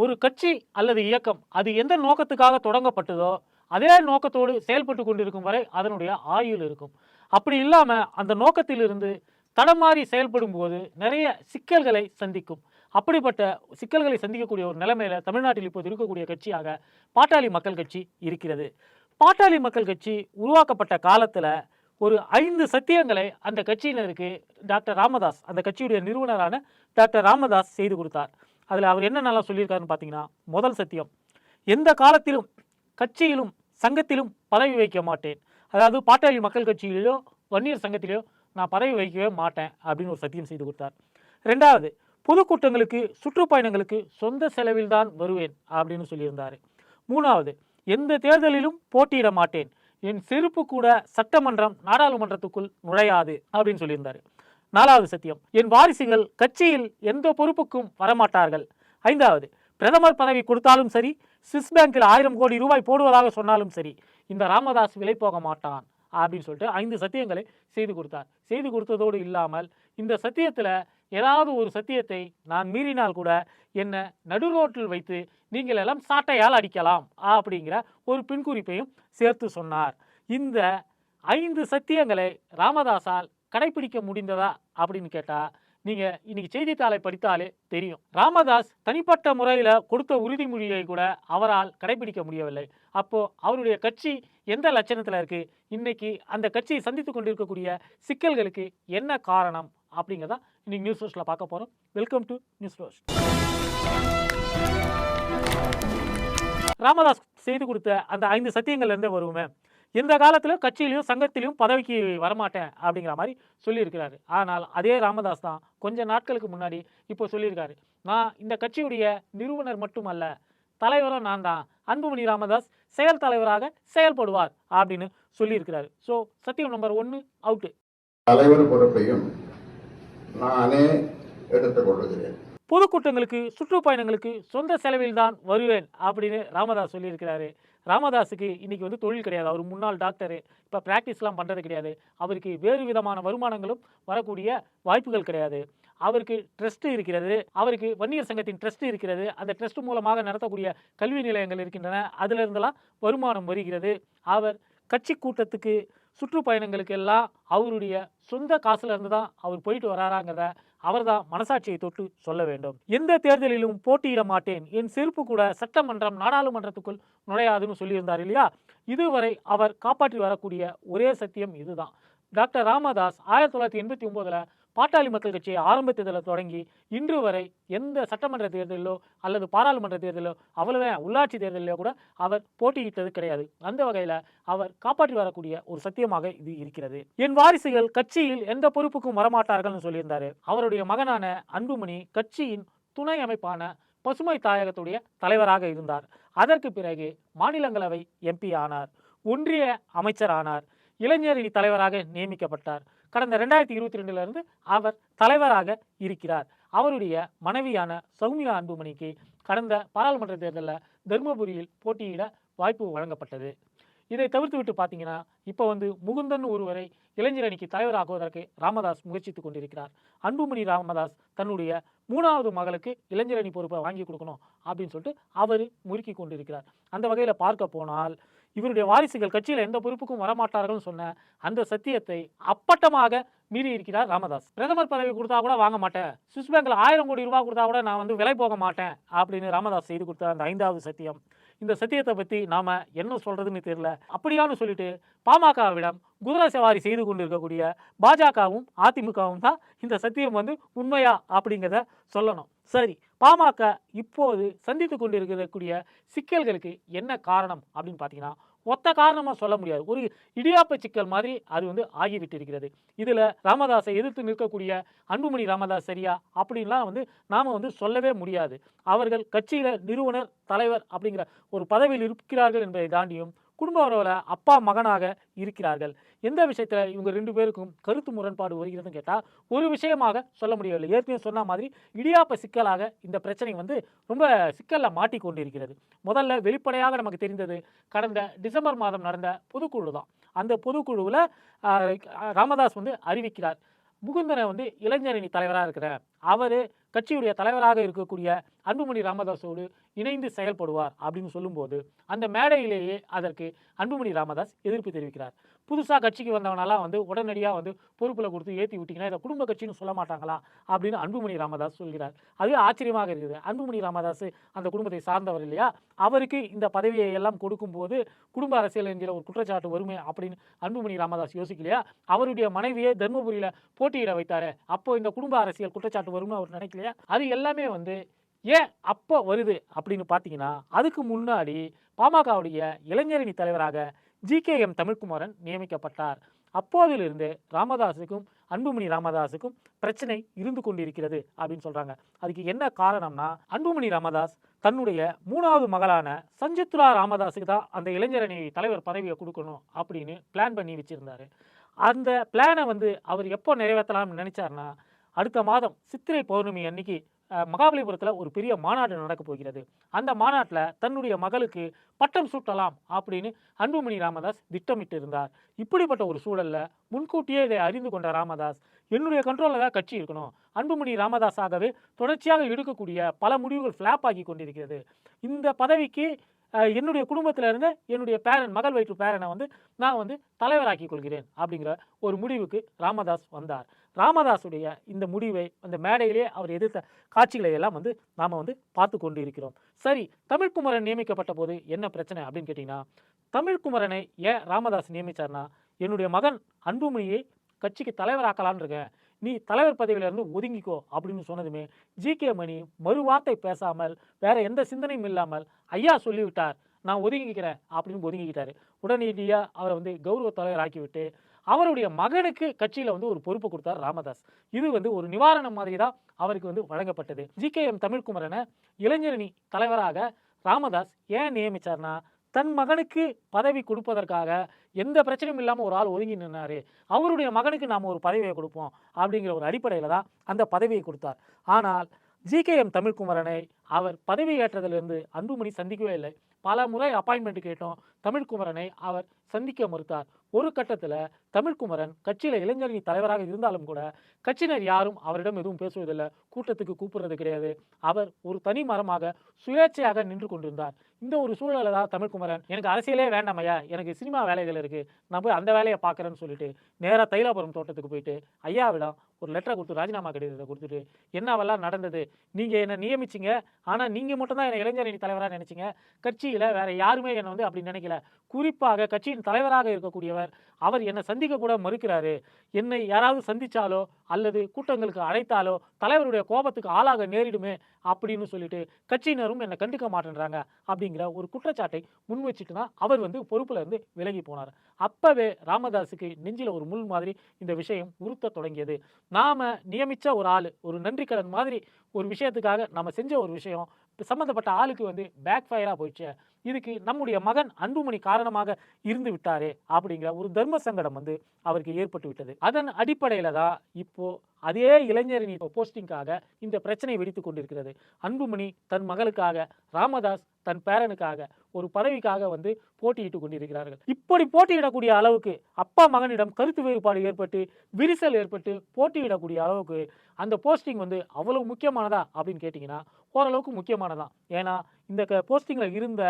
ஒரு கட்சி அல்லது இயக்கம் அது எந்த நோக்கத்துக்காக தொடங்கப்பட்டதோ அதே நோக்கத்தோடு செயல்பட்டு கொண்டிருக்கும் வரை அதனுடைய ஆயுள் இருக்கும். அப்படி இல்லாமல் அந்த நோக்கத்திலிருந்து தடமாறி செயல்படும் போது நிறைய சிக்கல்களை சந்திக்கும். அப்படிப்பட்ட சிக்கல்களை சந்திக்கக்கூடிய ஒரு நிலைமையில தமிழ்நாட்டில் இப்போது இருக்கக்கூடிய கட்சியாக பாட்டாளி மக்கள் கட்சி இருக்கிறது. பாட்டாளி மக்கள் கட்சி உருவாக்கப்பட்ட காலத்தில் ஒரு ஐந்து சத்தியங்களை அந்த கட்சியினருக்கு டாக்டர் ராமதாஸ் அந்த கட்சியுடைய நிறுவனரான டாக்டர் ராமதாஸ் செய்து கொடுத்தார். அதில் அவர் என்ன நல்லா சொல்லியிருக்காருன்னு பார்த்தீங்கன்னா முதல் சத்தியம் எந்த காலத்திலும் கட்சியிலும் சங்கத்திலும் பதவி வைக்க மாட்டேன். அதாவது பாட்டாளி மக்கள் கட்சியிலோ வன்னியர் சங்கத்திலேயோ நான் பதவி வைக்கவே மாட்டேன் அப்படின்னு ஒரு சத்தியம் செய்து கொடுத்தார். ரெண்டாவது பொதுக்கூட்டங்களுக்கு சுற்றுப்பயணங்களுக்கு சொந்த செலவில் தான் வருவேன் அப்படின்னு சொல்லியிருந்தார். மூணாவது எந்த தேர்தலிலும் போட்டியிட மாட்டேன். என் செருப்பு கூட சட்டமன்றம் நாடாளுமன்றத்துக்குள் நுழையாது அப்படின்னு சொல்லியிருந்தார். நாலாவது சத்தியம். என் வாரிசுகள் கட்சியில் எந்த பொறுப்புக்கும் வரமாட்டார்கள். ஐந்தாவது பிரதமர் பதவி கொடுத்தாலும் சரி சுவிஸ் பேங்கில் ஆயிரம் கோடி ரூபாய் போடுவதாக சொன்னாலும் சரி இந்த ராமதாஸ் விலை போக மாட்டான் அப்படின்னு சொல்லிட்டு ஐந்து சத்தியங்களை செய்து கொடுத்தார். செய்து கொடுத்ததோடு இல்லாமல் இந்த சத்தியத்தில் ஏதாவது ஒரு சத்தியத்தை நான் மீறினால் கூட என்னை நடு ரோட்டில் வைத்து நீங்கள் எல்லாம் சாட்டையால் அடிக்கலாம் அப்படிங்கிற ஒரு பின்குறிப்பையும் சேர்த்து சொன்னார். இந்த ஐந்து சத்தியங்களை ராமதாஸால் கடைபிடிக்க முடிந்ததா அப்படின்னு கேட்டால் நீங்கள் இன்னைக்கு செய்தித்தாளை படித்தாலே தெரியும். ராமதாஸ் தனிப்பட்ட முறையில் கொடுத்த உறுதிமொழியை கூட அவரால் கடைபிடிக்க முடியவில்லை. அப்போது அவருடைய கட்சி எந்த லட்சணத்தில் இருக்குது இன்றைக்கி அந்த கட்சியை சந்தித்து கொண்டிருக்கக்கூடிய சிக்கல்களுக்கு என்ன காரணம்? அப்படிங்கிறத இன்றைக்கி நியூஸ் ரோஸ்ட்டில் பார்க்க போகிறோம் welcome to news roast Ramadoss செய்து கொடுத்த அந்த ஐந்து சத்தியங்கள்லேருந்தே வருவோமே. எந்த காலத்திலும் கட்சியிலையும் சங்கத்திலையும் பதவிக்கு வரமாட்டேன் அப்படிங்கிற மாதிரி சொல்லியிருக்கிறாரு. ஆனால் அதே ராமதாஸ் தான் கொஞ்ச நாட்களுக்கு முன்னாடி இப்போ சொல்லியிருக்காரு. நான் இந்த கட்சியுடைய நிறுவனர் மட்டுமல்ல தலைவரும் நான் தான். அன்புமணி ராமதாஸ் செயல் தலைவராக செயல்படுவார் அப்படின்னு சொல்லியிருக்கிறாரு. ஸோ சத்தியம் நம்பர் ஒன்று அவுட்டு தலைவர் பொறுப்பையும் நானே எடுத்துக்கொள்கிறேன் பொதுக்கூட்டங்களுக்கு சுற்றுப்பயணங்களுக்கு சொந்த செலவில் தான் வருவேன் அப்படின்னு ராமதாஸ் சொல்லியிருக்கிறாரு. ராமதாஸுக்கு இன்றைக்கி வந்து தொழில் கிடையாது. அவர் முன்னாள் டாக்டரு. இப்போ ப்ராக்டிஸ்லாம் பண்ணுறது கிடையாது. அவருக்கு வேறு விதமான வருமானங்களும் வரக்கூடிய வாய்ப்புகள் கிடையாது. அவருக்கு ட்ரஸ்ட் இருக்கிறது. அவருக்கு வன்னியர் சங்கத்தின் ட்ரஸ்ட் இருக்கிறது. அந்த ட்ரஸ்ட் மூலமாக நடத்தக்கூடிய கல்வி நிலையங்கள் இருக்கின்றன. அதிலிருந்தெல்லாம் வருமானம் வருகிறது. அவர் கட்சி கூட்டத்துக்கு சுற்றுப்பயணங்களுக்கு எல்லாம் அவருடைய சொந்த காசுல இருந்து தான் அவர் போயிட்டு வராராங்கிறத அவர்தான் மனசாட்சியை தொட்டு சொல்ல வேண்டும். எந்த தேர்தலிலும் போட்டியிட மாட்டேன். என் செருப்பு கூட சட்டமன்றம் நாடாளுமன்றத்துக்குள் நுழையாதுன்னு சொல்லியிருந்தார் இல்லையா? இதுவரை அவர் காப்பாற்றி வரக்கூடிய ஒரே சத்தியம் இதுதான். டாக்டர் ராமதாஸ் ஆயிரத்தி தொள்ளாயிரத்தி எண்பத்தி ஒம்போதில் பாட்டாளி மக்கள் கட்சியை ஆரம்பித்ததில் தொடங்கி இன்று வரை எந்த சட்டமன்ற தேர்தலிலோ அல்லது பாராளுமன்ற தேர்தலிலோ அவ்வளவே உள்ளாட்சி தேர்தலிலோ கூட அவர் போட்டியிட்டது கிடையாது. அந்த வகையில் அவர் காப்பாற்றி வரக்கூடிய ஒரு சத்தியமாக இது இருக்கிறது. என் வாரிசுகள் கட்சியில் எந்த பொறுப்புக்கும் வரமாட்டார்கள்னு சொல்லியிருந்தார். அவருடைய மகனான அன்புமணி கட்சியின் துணை அமைப்பான பசுமை தாயகத்துடைய தலைவராக இருந்தார். அதற்கு பிறகு மாநிலங்களவை எம்பி ஆனார். ஒன்றிய அமைச்சர் ஆனார். இளைஞரணி தலைவராக நியமிக்கப்பட்டார். கடந்த ரெண்டாயிரத்தி இருபத்தி ரெண்டுலேருந்து அவர் தலைவராக இருக்கிறார். அவருடைய மனைவியான சௌமியா அன்புமணிக்கு கடந்த பாராளுமன்ற தேர்தலில் தருமபுரியில் போட்டியிட வாய்ப்பு வழங்கப்பட்டது. இதை தவிர்த்து விட்டு பார்த்தீங்கன்னா இப்போ வந்து முகுந்தன் ஒருவரை இளைஞரணிக்கு தலைவராகுவதற்கு ராமதாஸ் முயற்சித்துக் கொண்டிருக்கிறார். அன்புமணி ராமதாஸ் தன்னுடைய மூணாவது மகளுக்கு இளைஞரணி பொறுப்பை வாங்கி கொடுக்கணும் அப்படின்னு சொல்லிட்டு அவர் முறுக்கி கொண்டிருக்கிறார். அந்த வகையில் பார்க்க போனால் இவருடைய வாரிசுகள் கட்சியில் எந்த பொறுப்புக்கும் வரமாட்டார்கள்னு சொன்ன அந்த சத்தியத்தை அப்பட்டமாக மீறி இருக்கிறார் ராமதாஸ். பிரதமர் பதவி கொடுத்தா கூட வாங்க மாட்டேன். சுவிஸ் பேங்க்ல ஆயிரம் கோடி ரூபாய் கொடுத்தா கூட நான் வந்து விலை போக மாட்டேன் அப்படின்னு ராமதாஸ் செய்து கொடுத்த அந்த ஐந்தாவது சத்தியம். இந்த சத்தியத்தை பற்றி நாம என்ன சொல்றதுன்னு தெரியல. அப்படியான்னு சொல்லிட்டு பாமகவிடம் குதிரை சவாரி செய்து கொண்டிருக்கக்கூடிய பாஜகவும் அதிமுகவும் தான் இந்த சத்தியம் வந்து உண்மையா அப்படிங்கிறத சொல்லணும். சரி பாமக இப்போது சந்தித்து கொண்டிருக்கக்கூடிய சிக்கல்களுக்கு என்ன காரணம் அப்படின்னு பார்த்தீங்கன்னா ஒத்த காரணமாக சொல்ல முடியாது. ஒரு இடியாப்ப சிக்கல் மாதிரி அது வந்து ஆகிவிட்டிருக்கிறது. இதில் ராமதாஸை எதிர்த்து நிற்கக்கூடிய அன்புமணி ராமதாஸ் சரியா? அப்படின்லாம் வந்து நாம் வந்து சொல்லவே முடியாது. அவர்கள் கட்சியில் நிறுவனர் தலைவர் அப்படிங்கிற ஒரு பதவியில் இருக்கிறார்கள் என்பதை தாண்டியும் குடும்ப உறவில் அப்பா மகனாக இருக்கிறார்கள். எந்த விஷயத்தில் இவங்க ரெண்டு பேருக்கும் கருத்து முரண்பாடு வருகிறதுன்னு கேட்டால் ஒரு விஷயமாக சொல்ல முடியவில்லை. ஏற்கனவே சொன்ன மாதிரி இடியாப்ப சிக்கலாக இந்த பிரச்சனை வந்து ரொம்ப சிக்கலில் மாட்டிக்கொண்டிருக்கிறது. முதல்ல வெளிப்படையாக நமக்கு தெரிந்தது கடந்த டிசம்பர் மாதம் நடந்த பொதுக்குழு தான் அந்த பொதுக்குழுவில் ராமதாஸ் வந்து அறிவிக்கிறார். முகுந்தனை வந்து இளைஞரணி தலைவராக இருக்கிற அவர் கட்சியுடைய தலைவராக இருக்கக்கூடிய அன்புமணி ராமதாஸோடு இணைந்து செயல்படுவார் அப்படின்னு சொல்லும்போது அந்த மேடையிலேயே அதற்கு அன்புமணி ராமதாஸ் எதிர்ப்பு தெரிவிக்கிறார். புதுசாக கட்சிக்கு வந்தவனெல்லாம் வந்து உடனடியாக வந்து பொறுப்பில் கொடுத்து ஏற்றி விட்டிங்கன்னா இதை குடும்ப கட்சின்னு சொல்ல மாட்டாங்களா? அப்படின்னு அன்புமணி ராமதாஸ் சொல்கிறார். அது ஆச்சரியமாக இருக்குது. அன்புமணி ராமதாஸ் அந்த குடும்பத்தை சார்ந்தவர் இல்லையா? அவருக்கு இந்த பதவியை எல்லாம் கொடுக்கும்போது குடும்ப அரசியல் என்கிற ஒரு குற்றச்சாட்டு வருமே அப்படின்னு அன்புமணி ராமதாஸ் யோசிக்கலையா? அவருடைய மனைவியை தர்மபுரியில் போட்டியிட வைத்தார் அப்போ இந்த குடும்ப அரசியல் குற்றச்சாட்டு வரும்னு அவர் நினைக்கலையா? அது எல்லாமே வந்து ஏன் அப்போ வருது அப்படின்னு பார்த்தீங்கன்னா அதுக்கு முன்னாடி பாமகவுடைய இளைஞரணி தலைவராக ஜிகேஎம் தமிழ்குமாரன் நியமிக்கப்பட்டார். அப்போதிலிருந்து ராமதாஸுக்கும் அன்புமணி ராமதாஸுக்கும் பிரச்சனை இருந்து கொண்டிருக்கிறது அப்படின்னு சொல்றாங்க. அதுக்கு என்ன காரணம்னா அன்புமணி ராமதாஸ் தன்னுடைய மூணாவது மகளான சஞ்சித்ரா ராமதாஸுக்கு தான் அந்த இளைஞரணி தலைவர் பதவியை கொடுக்கணும் அப்படின்னு பிளான் பண்ணி வச்சிருந்தாரு. அந்த பிளானை வந்து அவர் எப்போ நிறைவேற்றலாம்னு நினைச்சாருன்னா அடுத்த மாதம் சித்திரை பௌர்ணமி அன்னைக்கு மகாபலிபுரத்தில் ஒரு பெரிய மாநாடு நடக்க போகிறது. அந்த மாநாட்டில் தன்னுடைய மகளுக்கு பட்டம் சூட்டலாம் அப்படின்னு அன்புமணி ராமதாஸ் திட்டமிட்டு இருந்தார் இப்படிப்பட்ட ஒரு சூழலில் முன்கூட்டியே இதை அறிந்து கொண்ட ராமதாஸ் என்னுடைய கண்ட்ரோலில் தான் கட்சி இருக்கணும். அன்புமணி ராமதாஸாகவே தொடர்ச்சியாக எடுக்கக்கூடிய பல முடிவுகள் ஃப்ளாப் ஆகி கொண்டிருக்கிறது. இந்த பதவிக்கு என்னுடைய குடும்பத்திலிருந்து என்னுடைய பேரன் மகள் வயிற்று பேரனை வந்து நான் வந்து தலைவராக்கி கொள்கிறேன் அப்படிங்கிற ஒரு முடிவுக்கு ராமதாஸ் வந்தார். ராமதாஸுடைய இந்த முடிவை அந்த மேடையிலே அவர் எதிர்த்த காட்சிகளை எல்லாம் வந்து நாம் வந்து பார்த்து கொண்டு இருக்கிறோம் சரி தமிழ்குமரன் நியமிக்கப்பட்ட போது என்ன பிரச்சனை அப்படின்னு கேட்டிங்கன்னா தமிழ்குமரனை ஏன் ராமதாஸ் நியமித்தார்னா என்னுடைய மகன் அன்புமணியை கட்சிக்கு தலைவராக்கலான்னு இருக்கேன். நீ தலைவர் பதவியிலிருந்து ஒதுங்கிக்கோ அப்படின்னு சொன்னதுமே ஜி. கே. மணி மறுவார்த்தை பேசாமல் வேற எந்த சிந்தனையும் இல்லாமல் ஐயா சொல்லிவிட்டார் நான் ஒதுங்கிக்கிறேன் அப்படின்னு ஒதுங்கிக்கிட்டாரு. உடனடியாக அவரை வந்து கௌரவ தலைவர் ஆக்கிவிட்டு அவருடைய மகனுக்கு கட்சியில் வந்து ஒரு பொறுப்பு கொடுத்தார் ராமதாஸ். இது வந்து ஒரு நிவாரணம் மாதிரி தான் அவருக்கு வந்து வழங்கப்பட்டது. ஜி கே எம் தமிழ்குமரனை இளைஞரணி தலைவராக ராமதாஸ் ஏன் நியமிச்சார்னா தன் மகனுக்கு பதவி கொடுப்பதற்காக எந்த பிரச்சனையும் இல்லாமல் ஒரு ஆள் ஒதுங்கி நின்னாரு. அவருடைய மகனுக்கு நாம் ஒரு பதவியை கொடுப்போம் அப்படிங்கிற ஒரு அடிப்படையில் தான் அந்த பதவியை கொடுத்தார். ஆனால் ஜிகேஎம் தமிழ்குமரனை அவர் பதவி ஏற்றதிலிருந்து அன்புமணி சந்திக்கவே இல்லை. பல முறை அப்பாயின்மெண்ட் கேட்டோம். தமிழ்குமரனை அவர் சந்திக்க மறுத்தார். ஒரு கட்டத்தில் தமிழ்குமரன் கட்சியில் இளைஞரணி தலைவராக இருந்தாலும் கூட கட்சியினர் யாரும் அவரிடம் எதுவும் பேசுவதில்லை. கூட்டத்துக்கு கூப்பிடுறது கிடையாது. அவர் ஒரு தனி மரமாக சுயேட்சையாக நின்று கொண்டிருந்தார். இந்த ஒரு சூழலில் தான் தமிழ்குமரன் எனக்கு அரசியலே வேண்டாமையா எனக்கு சினிமா வேலைகள் இருக்குது நான் போய் அந்த வேலையை பார்க்குறேன்னு சொல்லிட்டு நேராக தைலாபுரம் தோட்டத்துக்கு போயிட்டு ஐயாவிடம் ஒரு லெட்டரை கொடுத்து ராஜினாமா கடிதத்தை கொடுத்துட்டு என்னவெல்லாம் நடந்தது? நீங்கள் என்னை நியமிச்சிங்க. ஆனால் நீங்கள் மட்டும்தான் என்னை இளைஞரணி தலைவராக நினச்சிங்க. கட்சியில் வேறு யாருமே என்னை வந்து அப்படி நினைக்கல. குறிப்பாக கட்சியின் தலைவராக இருக்கக்கூடியவர் அவர் என்னை சந்திக்க கூட மறுக்கிறாரு. என்னை யாராவது சந்தித்தாலோ அல்லது கூட்டங்களுக்கு அழைத்தாலோ தலைவருடைய கோபத்துக்கு ஆளாக நேரிடுமே அப்படின்னு சொல்லிட்டு கட்சியினரும் என்னை கண்டுக்க மாட்டேன்றாங்க அப்படிங்கிற ஒரு குற்றச்சாட்டை முன் வச்சுட்டு தான் அவர் வந்து பொறுப்புல இருந்து விலகி போனார். அப்பவே ராமதாஸுக்கு நெஞ்சில ஒரு முள் மாதிரி இந்த விஷயம் உறுத்த தொடங்கியது. நாம நியமிச்ச ஒரு ஆள் ஒரு நன்றி கடன் மாதிரி ஒரு விஷயத்துக்காக நம்ம செஞ்ச ஒரு விஷயம் சம்மந்தப்பட்ட ஆளுக்கு வந்து பேக் ஃபயராக போயிடுச்சு. இதுக்கு நம்முடைய மகன் அன்புமணி காரணமாக இருந்து விட்டாரே அப்படிங்கிற ஒரு தர்ம சங்கடம் வந்து அவருக்கு ஏற்பட்டு விட்டது. அதன் அடிப்படையில் தான் இப்போது அதே இளைஞரின் போஸ்டிங்காக இந்த பிரச்சனை வெடித்து கொண்டிருக்கிறது. அன்புமணி தன் மகளுக்காக ராமதாஸ் தன் பேரனுக்காக ஒரு பதவிக்காக வந்து போட்டியிட்டு கொண்டிருக்கிறார்கள். இப்படி போட்டியிடக்கூடிய அளவுக்கு அப்பா மகனிடம் கருத்து வேறுபாடு ஏற்பட்டு விரிசல் ஏற்பட்டு போட்டியிடக்கூடிய அளவுக்கு அந்த போஸ்டிங் வந்து அவ்வளவு முக்கியமானதா அப்படின்னு கேட்டிங்கன்னா ஓரளவுக்கு முக்கியமானதான் ஏன்னா இந்த போஸ்டிங்கில் இருந்த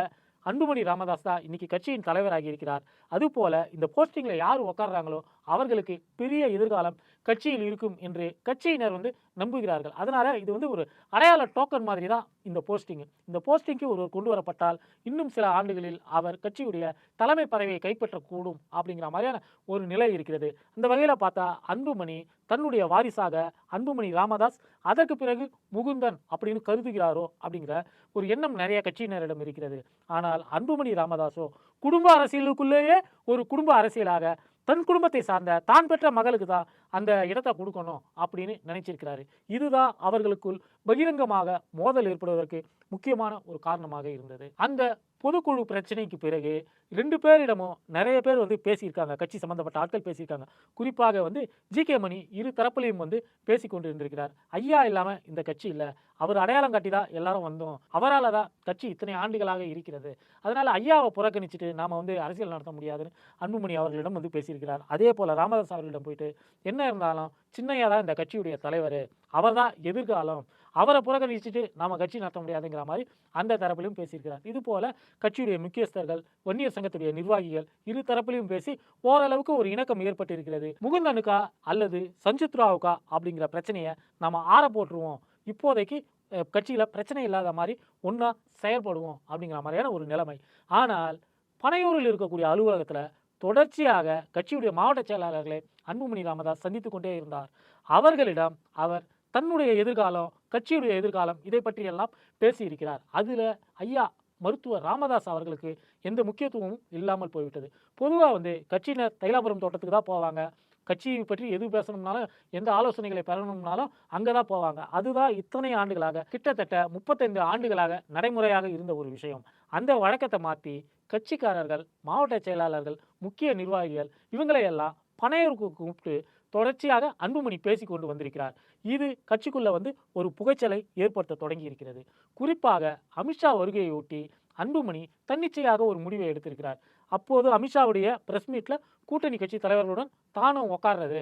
அன்புமணி ராமதாஸ் தான் இன்னைக்கு கட்சியின் தலைவராகி இருக்கிறார். அதுபோல இந்த போஸ்டிங்கில் யார் உட்காடுறாங்களோ அவர்களுக்கு பெரிய எதிர்காலம் கட்சியில் இருக்கும் என்று கட்சியினர் வந்து நம்புகிறார்கள். அதனால் இது வந்து ஒரு அடையாள டோக்கன் மாதிரி தான் இந்த போஸ்டிங் இந்த போஸ்டிங்க்கு ஒருவர் கொண்டு வரப்பட்டால் இன்னும் சில ஆண்டுகளில் அவர் கட்சியுடைய தலைமை பதவியை கைப்பற்றக்கூடும் அப்படிங்கிற மாதிரியான ஒரு நிலை இருக்கிறது. அந்த வகையில் பார்த்தா அன்புமணி தன்னுடைய வாரிசாக அன்புமணி ராமதாஸ் அதற்கு பிறகு முகுந்தன் அப்படின்னு கருதுகிறாரோ அப்படிங்கிற ஒரு எண்ணம் நிறைய கட்சியினரிடம் இருக்கிறது. ஆனால் அன்புமணி ராமதாஸோ குடும்ப அரசியலுக்குள்ளேயே ஒரு குடும்ப அரசியலாக தன் குடும்பத்தை சார்ந்த தான் பெற்ற மகளுக்கு தான் அந்த இடத்தை கொடுக்கணும் அப்படின்னு நினைச்சிருக்கிறாரு. இதுதான் அவர்களுக்குள் பகிரங்கமாக மோதல் ஏற்படுவதற்கு முக்கியமான ஒரு காரணமாக இருந்தது. அந்த பொதுக்குழு பிரச்சனைக்கு பிறகு ரெண்டு பேரிடமும் நிறைய பேர் வந்து பேசியிருக்காங்க. கட்சி சம்பந்தப்பட்ட ஆட்கள் பேசியிருக்காங்க. குறிப்பாக வந்து ஜி கே மணி இரு தரப்புலையும் வந்து பேசி கொண்டு இருந்திருக்கிறார் ஐயா இல்லாமல் இந்த கட்சி இல்லை. அவர் அடையாளம் காட்டி தான் எல்லாரும் வந்தோம். அவரால் தான் கட்சி இத்தனை ஆண்டுகளாக இருக்கிறது. அதனால் ஐயாவை புறக்கணிச்சிட்டு நாம வந்து அரசியல் நடத்த முடியாதுன்னு அன்புமணி அவர்களிடம் வந்து பேசியிருக்கிறார். அதே போல் ராமதாஸ் அவர்களிடம் போயிட்டு என்ன இருந்தாலும் சின்னையா தான் இந்த கட்சியுடைய தலைவர். அவர் தான் எதிர்காலம். அவரை புறக்கணிச்சுட்டு நம்ம கட்சி நடத்த முடியாதுங்கிற மாதிரி அந்த தரப்பிலும் பேசியிருக்கிறார். இது போல கட்சியுடைய முக்கியஸ்தர்கள் வன்னியர் சங்கத்துடைய நிர்வாகிகள் இரு தரப்பிலையும் பேசி ஓரளவுக்கு ஒரு இணக்கம் ஏற்பட்டிருக்கிறது. முகுந்தனுக்கா அல்லது சஞ்சித்ராவுக்கா அப்படிங்கிற பிரச்சனையை நம்ம ஆற போட்டுருவோம். இப்போதைக்கு கட்சியில் பிரச்சனை இல்லாத மாதிரி ஒன்றா செயல்படுவோம் அப்படிங்கிற மாதிரியான ஒரு நிலைமை. ஆனால் பனையூரில் இருக்கக்கூடிய அலுவலகத்தில் தொடர்ச்சியாக கட்சியுடைய மாவட்ட செயலாளர்களை அன்புமணி ராமதாஸ் சந்தித்து கொண்டே இருந்தார். அவர்களிடம் அவர் தன்னுடைய எதிர்காலம் கட்சியுடைய எதிர்காலம் இதை பற்றியெல்லாம் பேசியிருக்கிறார். அதில் ஐயா மருத்துவர் ராமதாஸ் அவர்களுக்கு எந்த முக்கியத்துவமும் இல்லாமல் போய்விட்டது. பொதுவாக வந்து கட்சியினர் தைலாபுரம் தோட்டத்துக்கு தான் போவாங்க. கட்சியை பற்றி எது பேசணும்னாலும் எந்த ஆலோசனைகளை பெறணும்னாலும் அங்கே தான் போவாங்க. அதுதான் இத்தனை ஆண்டுகளாக கிட்டத்தட்ட முப்பத்தைந்து ஆண்டுகளாக நடைமுறையாக இருந்த ஒரு விஷயம். அந்த வழக்கத்தை மாற்றி கட்சிக்காரர்கள் மாவட்ட செயலாளர்கள் முக்கிய நிர்வாகிகள் இவங்களை எல்லாம் பனையூருக்கு கூப்பிட்டு தொடர்ச்சியாக அன்புமணி பேசி கொண்டு வந்திருக்கிறார். இது கட்சிக்குள்ள வந்து ஒரு புகைச்சலை ஏற்படுத்த தொடங்கி இருக்கிறது குறிப்பாக அமித்ஷா வருகையொட்டி அன்புமணி தன்னிச்சையாக ஒரு முடிவை எடுத்திருக்கிறார். அப்போது அமித்ஷாவுடைய பிரஸ் மீட்ல கூட்டணி கட்சி தலைவர்களுடன் தானும் உட்கார்றது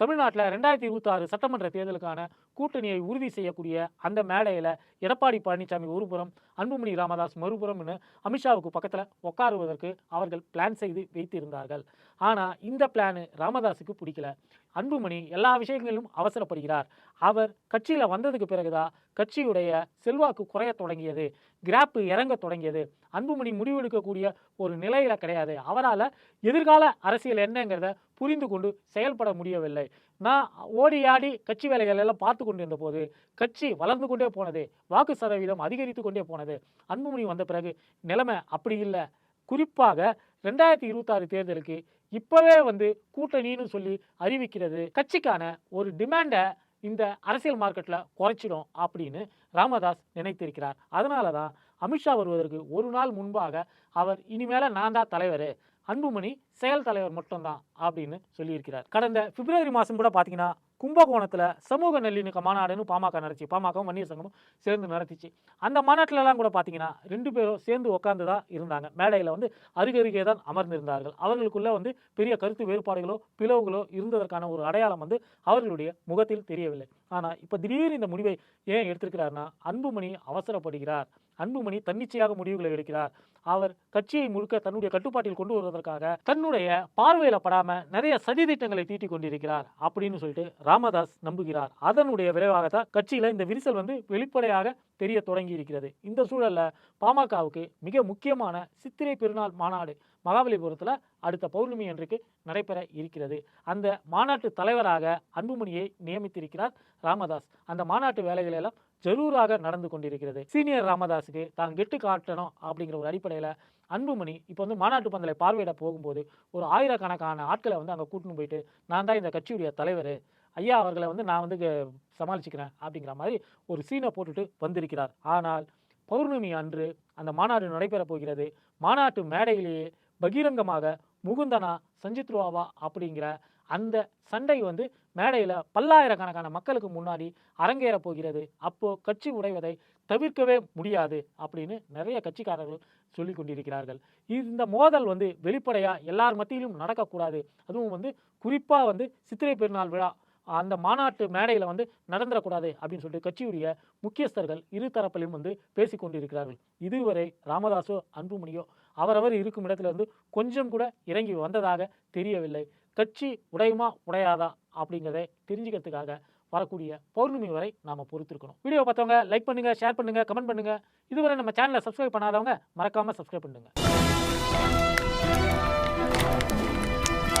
தமிழ்நாட்டில் ரெண்டாயிரத்தி இருபத்தாறு சட்டமன்ற தேர்தலுக்கான கூட்டணியை உறுதி செய்யக்கூடிய அந்த மேடையில் எடப்பாடி பழனிசாமி ஒருபுறம் அன்புமணி ராமதாஸ் மறுபுறம்னு அமித்ஷாவுக்கு பக்கத்தில் உட்காருவதற்கு அவர்கள் பிளான் செய்து வைத்திருந்தார்கள். ஆனால் இந்த பிளானு ராமதாஸுக்கு பிடிக்கல. அன்புமணி எல்லா விஷயங்களிலும் அவசரப்படுகிறார். அவர் கட்சியில் வந்ததுக்கு பிறகுதான் கட்சியுடைய செல்வாக்கு குறைய தொடங்கியது. கிராப்பு இறங்க தொடங்கியது. அன்புமணி முடிவெடுக்கக்கூடிய ஒரு நிலையில் கிடையாது. அவரால் எதிர்கால அரசியல் என்னங்கிறத புரிந்து கொண்டு செயல்பட முடியவில்லை. நான் ஓடி ஆடி கட்சி வேலைகள் எல்லாம் பார்த்து கொண்டிருந்த போது கட்சி வளர்ந்து கொண்டே போனது வாக்கு சதவீதம் அதிகரித்து கொண்டே போனது. அன்புமணி வந்த பிறகு நிலைமை அப்படி இல்லை. குறிப்பாக ரெண்டாயிரத்தி இருபத்தாறு தேர்தலுக்கு இப்போவே வந்து கூட்டணின்னு சொல்லி அறிவிக்கிறது கட்சிக்கான ஒரு டிமாண்டை இந்த அரசியல் மார்க்கெட்டில் குறைச்சிடும் அப்படின்னு ராமதாஸ் நினைத்திருக்கிறார். அதனால தான் அமித்ஷா வருவதற்கு ஒரு நாள் முன்பாக அவர் இனிமேல நான் தான் தலைவர் அன்புமணி செயல் தலைவர் மட்டும்தான் அப்படின்னு சொல்லியிருக்கிறார். கடந்த பிப்ரவரி மாதம் கூட பார்த்தீங்கன்னா கும்பகோணத்தில் சமூக நல்லிணக்க மாநாடுன்னு பாமக நடத்தி பாமகவும் வன்னியர் சங்கமும் சேர்ந்து நடத்திச்சு. அந்த மாநாட்டிலலாம் கூட பார்த்தீங்கன்னா ரெண்டு பேரும் சேர்ந்து உட்காந்து தான் இருந்தாங்க. மேடையில் வந்து அருகருகே தான் அமர்ந்திருந்தார்கள். அவர்களுக்குள்ளே வந்து பெரிய கருத்து வேறுபாடுகளோ பிளவுகளோ இருந்ததற்கான ஒரு அடையாளம் வந்து அவர்களுடைய முகத்தில் தெரியவில்லை. ஆனால் இப்போ திடீர்னு இந்த முடிவை ஏன் எடுத்திருக்கிறார்னா அன்புமணி அவசரப்படுகிறார். அன்புமணி தன்னிச்சையாக முடிவுகளை எடுக்கிறார். அவர் கட்சியை முழுக்க தன்னுடைய கட்டுப்பாட்டில் கொண்டு வருவதற்காக தன்னுடைய பார்வையில படாமல் நிறைய சதி திட்டங்களை தீட்டிக் கொண்டிருக்கிறார் அப்படின்னு சொல்லிட்டு ராமதாஸ் நம்புகிறார். அதனுடைய விரைவாகத்தான் கட்சியில் இந்த விரிசல் வந்து வெளிப்படையாக தெரிய தொடங்கி இருக்கிறது இந்த சூழலில் பாமகவுக்கு மிக முக்கியமான சித்திரை பெருநாள் மாநாடு மகாபலிபுரத்தில் அடுத்த பௌர்ணமி அன்றைக்கு நடைபெற இருக்கிறது. அந்த மாநாட்டு தலைவராக அன்புமணியை நியமித்திருக்கிறார் ராமதாஸ். அந்த மாநாட்டு வேலைகள் எல்லாம் ஜரூராக நடந்து கொண்டிருக்கிறது. சீனியர் ராமதாஸுக்கு தான் கெட்டு காட்டணும் அப்படிங்கிற ஒரு அடிப்படையில் அன்புமணி இப்போ வந்து மாநாட்டு பந்தலை பார்வையிட போகும்போது ஒரு ஆயிரக்கணக்கான ஆட்களை வந்து அங்கே கூட்டின்னு போயிட்டு நான் தான் இந்த கட்சியுடைய தலைவர். ஐயா அவர்களை வந்து நான் வந்து சமாளிச்சுக்கிறேன் அப்படிங்கிற மாதிரி ஒரு சீனை போட்டுட்டு வந்திருக்கிறார். ஆனால் பௌர்ணமி அன்று அந்த மாநாடு நடைபெறப் போகிறது. மாநாட்டு மேடையிலேயே பகிரங்கமாக முகுந்தனா சஞ்சித்ருவாவா அப்படிங்கிற அந்த சண்டை வந்து மேடையில் பல்லாயிரக்கணக்கான மக்களுக்கு முன்னாடி அரங்கேறப் போகிறது. அப்போ கட்சி உடைவதை தவிர்க்கவே முடியாது அப்படின்னு நிறைய கட்சிக்காரர்கள் சொல்லி கொண்டிருக்கிறார்கள். இந்த மோதல் வந்து வெளிப்படையாக எல்லார் மத்தியிலும் நடக்கக்கூடாது. அதுவும் வந்து குறிப்பாக வந்து சித்திரை பெருநாள் விழா அந்த மாநாட்டு மேடையில் வந்து நடந்துடக்கூடாது அப்படின்னு சொல்லிட்டு கட்சியுடைய முக்கியஸ்தர்கள் இரு தரப்பிலும் வந்து பேசிக் கொண்டிருக்கிறார்கள். இதுவரை ராமதாஸோ அன்புமணியோ அவரவர் இருக்கும் இடத்துல வந்து கொஞ்சம் கூட இறங்கி வந்ததாக தெரியவில்லை. கட்சி உடையுமா உடையாதா அப்படிங்கிறத தெரிஞ்சுக்கிறதுக்காக வரக்கூடிய பௌர்ணமி வரை நாம் பொறுத்திருக்கணும். வீடியோ பார்த்தவங்க லைக் பண்ணுங்கள் ஷேர் பண்ணுங்கள் கமெண்ட் பண்ணுங்கள் இதுவரை நம்ம சேனலை சப்ஸ்கிரைப் பண்ணாதவங்க மறக்காமல் சப்ஸ்கிரைப் பண்ணுங்கள்